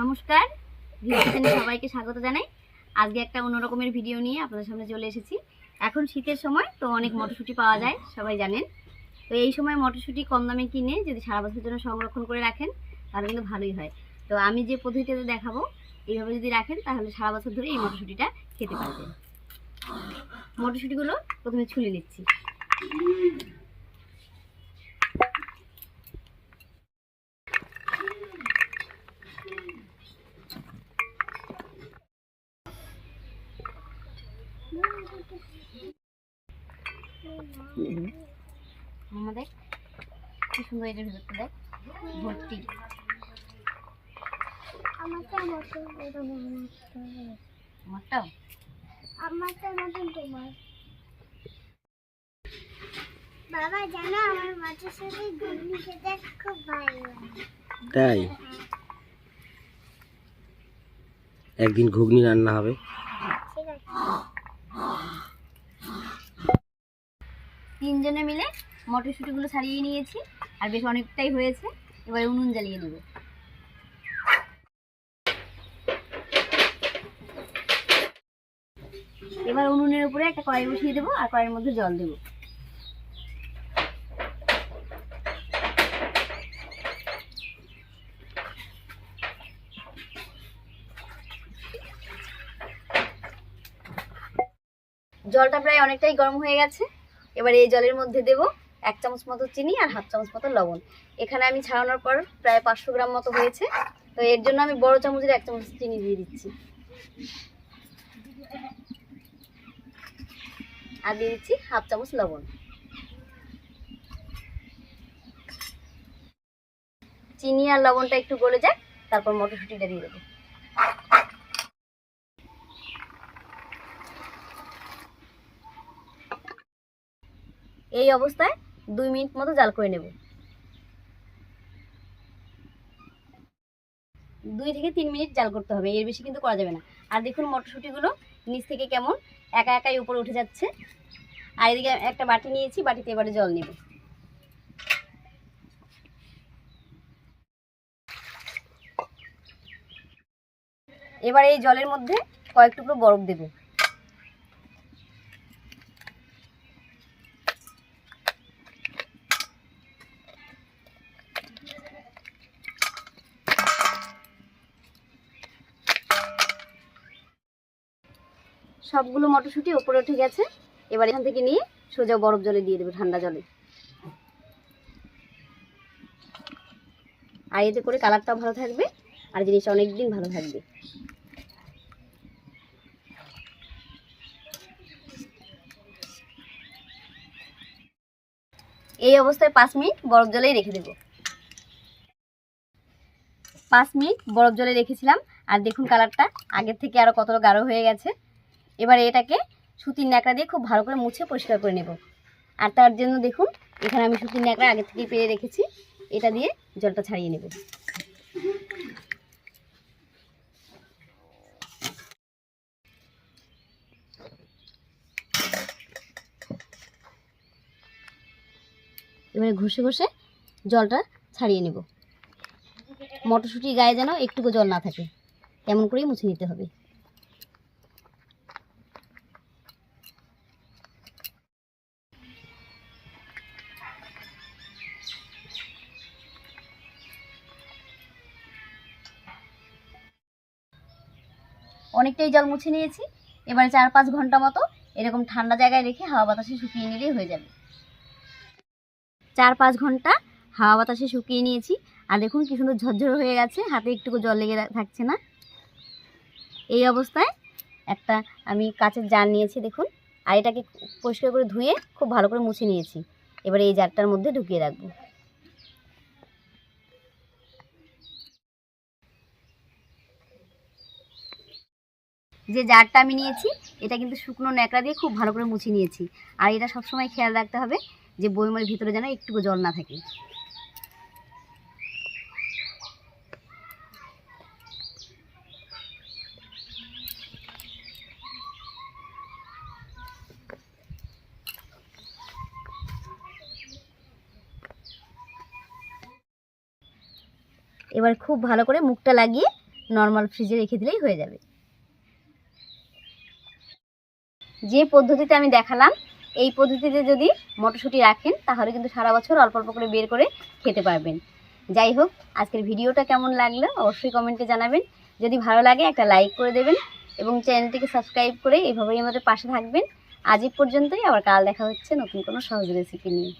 নমস্কার। ভিডিওতে সবাইকে স্বাগত জানাই। আজকে একটা অন্যরকমের ভিডিও নিয়ে আপনাদের সামনে চলে এসেছি। এখন শীতের সময়, তো অনেক মটরশুঁটি পাওয়া যায়, সবাই জানেন। তো এই সময় মটরশুঁটি কম দামে কিনে যদি সারা বছরের জন্য সংরক্ষণ করে রাখেন, তাহলে কিন্তু ভালোই হয়। তো আমি যে পদ্ধতিতে দেখাবো, এইভাবে যদি রাখেন, তাহলে সারা বছর ধরে এই মটরশুঁটিটা খেতে পারবেন। মটরশুঁটিগুলো প্রথমে ছুলে নিচ্ছি। আমাদের? কি সুন্দর এটার ভিতরটা দেখ। ভর্তি। আমারটা মতন আমারটাও আমারটা? মতন তোমার। বাবা জানো আমার মাছের সাথে ঘুগনি খেতে খুব ভালো লাগে। তাই? একদিন ঘুগনি রান্না হবে। তিনজনে মিলে মটরশুঁটিগুলো ছাড়িয়ে নিয়েছি, আর বেশ অনেকটাই হয়েছে। এবার উনুন জ্বালিয়ে নেব এবার উনুনের উপরে একটা কড়াই বসিয়ে দেবো, আর কড়াইয়ের মধ্যে জল দেবো। জলটা প্রায় অনেকটাই গরম হয়ে গেছে। এবার এই জলের মধ্যে দেব এক চামচ মতো চিনি আর হাফ চামচ মতো লবণ। এখানে আমি ছাড়ানোর পর প্রায় পাঁচশো গ্রাম মতো হয়েছে। তো এর জন্য আমি বড় চামচের এক চামচ চিনি দিয়ে দিচ্ছি। আর দিয়ে দিচ্ছি হাফ চামচ লবণ। চিনি আর লবণটা একটু গলে যাক, তারপর মটরশুঁটিটা দিয়ে দেবো। এই অবস্থায় দুই মিনিট মতো জাল করে নেব। দুই থেকে তিন মিনিট জাল করতে হবে, এর বেশি কিন্তু করা যাবে না। আর দেখুন মটরশুঁটিগুলো নিচ থেকে কেমন একা একাই উপরে উঠে যাচ্ছে। আর এদিকে একটা বাটি নিয়েছি, বাটিতে এবারে জল নেব। এবার এই জলের মধ্যে কয়েক টুকরো বরফ দেবো। সবগুলো মটরশুঁটি উপরে উঠে গেছে। এবার এখান থেকে নিয়ে সোজা বরফ জলে দিয়ে দেবে ঠান্ডা জলে। আর এতে করে কালারটাও ভালো থাকবে, আর জিনিসটা অনেক দিন ভালো থাকবে। এই অবস্থায় পাঁচ মিনিট বরফ জলেই রেখে দেবো। পাঁচ মিনিট বরফ জলে রেখেছিলাম, আর দেখুন কালারটা, আগের থেকে আরও কতটা গাঢ় হয়ে গেছে। এবার এটাকে সুতির ন্যাকড়া দিয়ে খুব ভালো করে মুছে পরিষ্কার করে নেব। আর তার জন্য দেখুন, এখানে আমি সুতির ন্যাকড়া আগে থেকেই পেরে রেখেছি। এটা দিয়ে জলটা ছাড়িয়ে নেব। এবারে ঘষে ঘষে জলটা ছাড়িয়ে নেব। মটরশুঁটির গায়ে যেন একটুকু জল না থাকে। তেমন করেই মুছে নিতে হবে। অনেকটাই জল মুছে নিয়েছি। এবারে চার পাঁচ ঘণ্টা মতো এরকম ঠান্ডা জায়গায় রেখে হাওয়া বাতাসে শুকিয়ে নিলেই হয়ে যাবে। চার পাঁচ ঘণ্টা হাওয়া বাতাসে শুকিয়ে নিয়েছি। আর দেখুন কি সুন্দর ঝরঝর হয়ে গেছে, হাতে একটুকু জল লেগে থাকছে না। এই অবস্থায় একটা আমি কাঁচের জার নিয়েছি দেখুন। আর এটাকে পরিষ্কার করে ধুয়ে খুব ভালো করে মুছে নিয়েছি। এবারে এই জারটার মধ্যে ঢুকিয়ে রাখব। যে জারটা আমি নিয়েছি, এটা কিন্তু শুকনো ন্যাকড়া দিয়ে খুব ভালো করে মুছে নিয়েছি। আর এটা সবসময় খেয়াল রাখতে হবে যে বইমের ভিতরে যেন একটুকু জল না থাকে। এবার খুব ভালো করে মুখটা লাগিয়ে নর্মাল ফ্রিজে রেখে দিলেই হয়ে যাবে। যে পদ্ধতিতে আমি দেখালাম, এই পদ্ধতিতে যদি মটরশুঁটি রাখেন, তাহলে কিন্তু সারা বছর অল্প অল্প করে বের করে খেতে পারবেন। যাই হোক, আজকের ভিডিওটা কেমন লাগল অবশ্যই কমেন্টে জানাবেন। যদি ভালো লাগে, একটা লাইক করে দেবেন এবং চ্যানেলটিকে সাবস্ক্রাইব করে এভাবেই আমাদের পাশে থাকবেন। আজ পর্যন্তই, আবার কাল দেখা হচ্ছে নতুন কোনো সহজ রেসিপি নিয়ে।